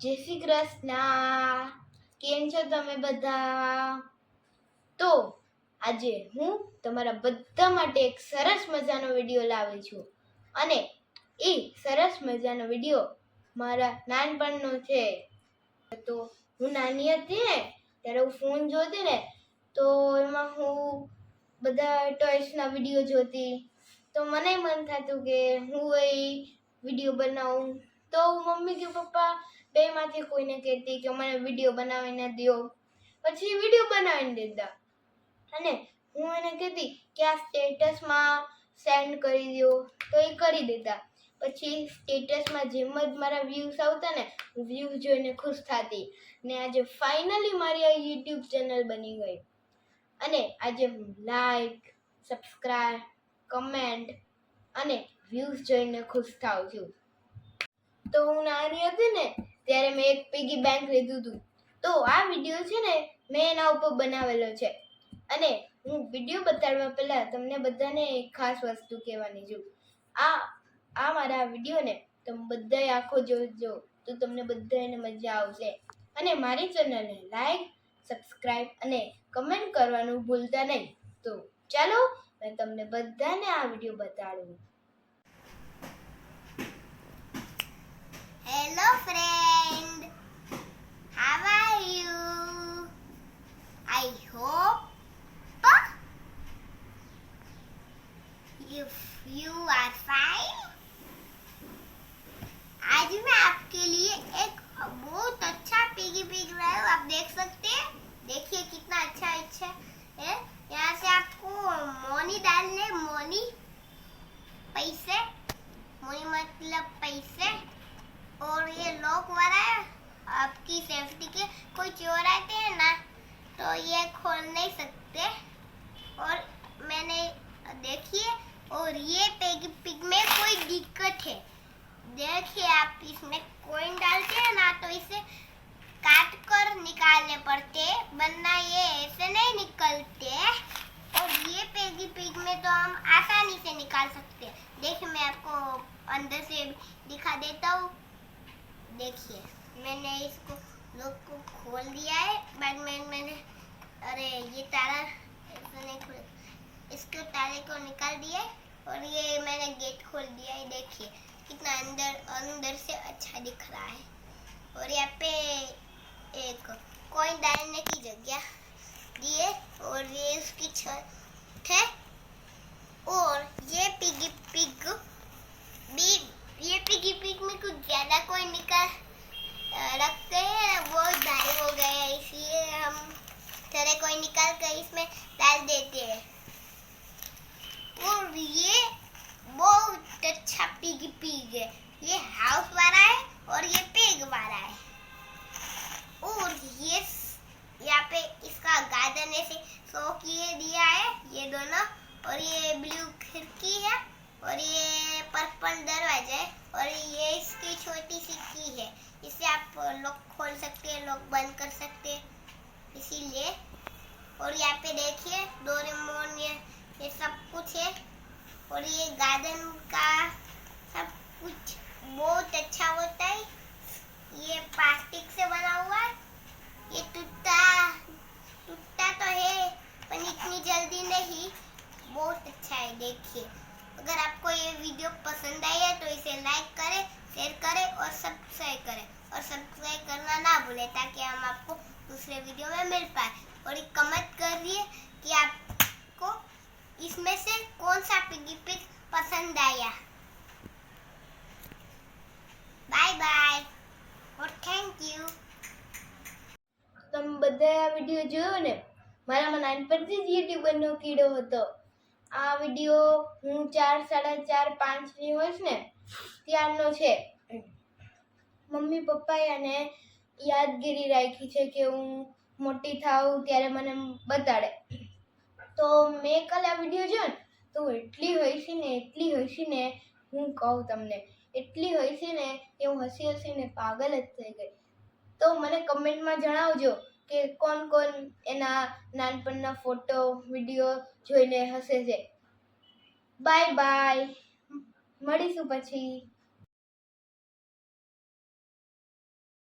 જય શ્રી કૃષ્ણ કેમ છો તમે બધા તો આજે હું તમારા બધા માટે એક સરસ મજાનો વિડીયો લાવી છું અને એ સરસ મજાનો વિડીયો મારા નાનપણનો છે તો હું નાની હતી ને ત્યારે હું ફોન જોતી ને તો એમાં હું બધા ટોયસના વિડીયો જોતી તો મને મન થતું કે હું એ વિડીયો બનાવું તો મમ્મી કે પપ્પા બેમાંથી કોઈને કહેતી કે મને વિડીયો બનાવીને દો પછી વિડીયો બનાવીને દેતા અને હું એને કહેતી કે આ સ્ટેટસમાં સેન્ડ કરી દો તો એ કરી દેતા પછી સ્ટેટસમાં જેમ જ મારા વ્યૂઝ આવતા ને વ્યૂઝ જોઈને ખુશ થતી ને આજે ફાઇનલી મારી આ યુટ્યુબ ચેનલ બની ગઈ અને આજે લાઈક સબસ્ક્રાઈબ કમેન્ટ અને વ્યૂઝ જોઈને ખુશ થાઉં છું તો હું નાની હતી ને ત્યારે મેં એક પીગી બેંક લીધું હતું તો આ વિડીયો છે ને મેં એના ઉપર બનાવેલો છે અને હું વિડીયો બતાડવા પહેલાં તમને બધાને એક ખાસ વસ્તુ કહેવાની છું આ આ મારા વિડીયોને તમે બધાએ આખો જોજો તો તમને બધાને મજા આવશે અને મારી ચેનલને લાઈક સબસ્ક્રાઇબ અને કમેન્ટ કરવાનું ભૂલતા નહીં તો ચાલો મેં તમને બધાને આ વિડીયો બતાડું Hello friend, how are you? कोई चोर आते हैं ना तो ये खोल नहीं सकते और मैंने देखिए और ये पेग पिग में कोई दिक्कत है देखिए आप इसमें कोइन डालते हैं ना तो इसे काट कर निकालने पड़ते वरना ये ऐसे नहीं निकलते और ये पेगी पिग में तो हम आसानी से निकाल सकते हैं देखिए मैं आपको अंदर से दिखा देता हूँ देखिए मैंने इसको लोग को खोल दिया है मैं मैंने अरे ये ताला तो नहीं खोल इसके ताले को निकाल दिया है और ये मैंने गेट खोल दिया है देखिए कितना अंदर अंदर से अच्छा दिख रहा है और यहाँ पे एक कोई डालने की जगह छोटी सी की है इसे आप लोग खोल सकते हैं लोग बंद कर सकते हैं इसीलिए और यहाँ पे देखिए रिमोन ये ये सब कुछ है और ये गार्डन का सब कुछ बहुत अच्छा होता है ये प्लास्टिक से बना हुआ है ये टूटता टूटता तो है पर इतनी जल्दी नहीं बहुत अच्छा है देखिए अगर आपको ये वीडियो पसंद आई है तो इसे लाइक करें शेयर करें और सब्सक्राइब करें और सब्सक्राइब करना ना भूलें ताकि हम आपको दूसरे वीडियो में मिल पाए और एक कमेंट कर दिए कि आपको इसमें से कौन सा पिगी पिक पसंद आया बाय बाय और थैंक यू तुम તમે બધા આ વિડીયો જોયો ને મારામાં નાનપણથી જ યુટ્યુબ બનનો કીડો હતો આ વિડીયો હું ચાર સાડા ચાર પાંચની હોઈશ ને ત્યારનો છે મમ્મી પપ્પાએ અને યાદગીરી રાખી છે કે હું મોટી થાઉં ત્યારે મને બતાડે તો મેં કાલે આ વિડીયો જોયો ને તો એટલી હોય છે ને એટલી હોય છે ને હું કહું તમને એટલી હોય છે ને કે હું હસી હસીને પાગલ જ થઈ ગઈ તો મને કમેન્ટમાં જણાવજો કે કોણ કોણ એના નાનપણના ફોટો વિડીયો જોઈને હસે છે બાય બાય મળીશું પછી